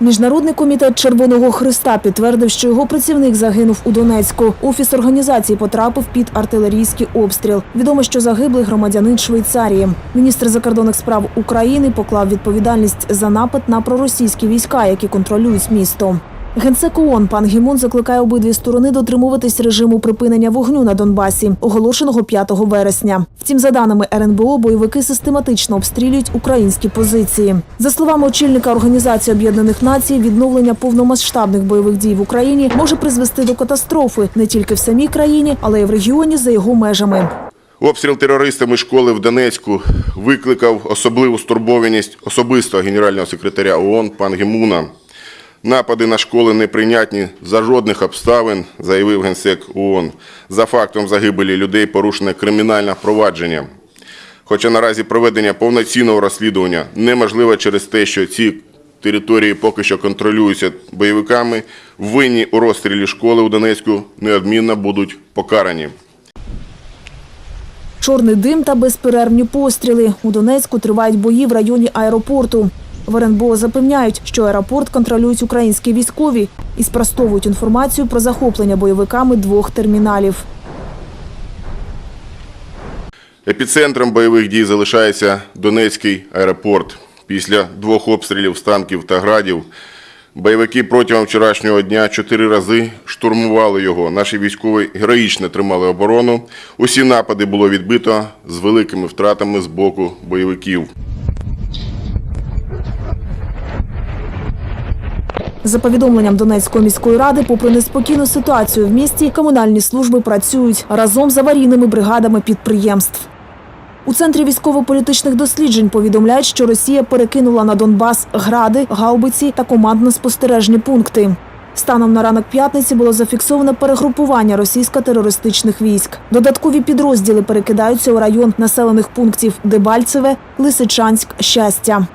Міжнародний комітет Червоного Христа підтвердив, що його працівник загинув у Донецьку. Офіс організації потрапив під артилерійський обстріл. Відомо, що загиблий громадянин Швейцарії. Міністр закордонних справ України поклав відповідальність за напад на проросійські війська, які контролюють місто. Генсек ООН пан Гімон закликає обидві сторони дотримуватись режиму припинення вогню на Донбасі, оголошеного 5 вересня. Втім, за даними РНБО, бойовики систематично обстрілюють українські позиції. За словами очільника Організації Об'єднаних Націй, відновлення повномасштабних бойових дій в Україні може призвести до катастрофи не тільки в самій країні, але й в регіоні за його межами. Обстріл терористами школи в Донецьку викликав особливу стурбованість особистого генерального секретаря ООН пан Гемуна. Напади на школи неприйнятні за жодних обставин, заявив генсек ООН. За фактом загибелі людей порушене кримінальне провадження. Хоча наразі проведення повноцінного розслідування неможливо через те, що ці території поки що контролюються бойовиками, винні у розстрілі школи у Донецьку неодмінно будуть покарані. Чорний дим та безперервні постріли. У Донецьку тривають бої в районі аеропорту. В РНБО запевняють, що аеропорт контролюють українські військові і спростовують інформацію про захоплення бойовиками двох терміналів. Епіцентром бойових дій залишається Донецький аеропорт. Після двох обстрілів з танків та градів бойовики протягом вчорашнього дня чотири рази штурмували його. Наші військові героїчно тримали оборону. Усі напади було відбито з великими втратами з боку бойовиків. За повідомленням Донецької міської ради, попри неспокійну ситуацію в місті, комунальні служби працюють разом з аварійними бригадами підприємств. У центрі військово-політичних досліджень повідомляють, що Росія перекинула на Донбас гради, гаубиці та командно-спостережні пункти. Станом на ранок п'ятниці було зафіксовано перегрупування російсько-терористичних військ. Додаткові підрозділи перекидаються у район населених пунктів Дебальцеве, Лисичанськ, Щастя.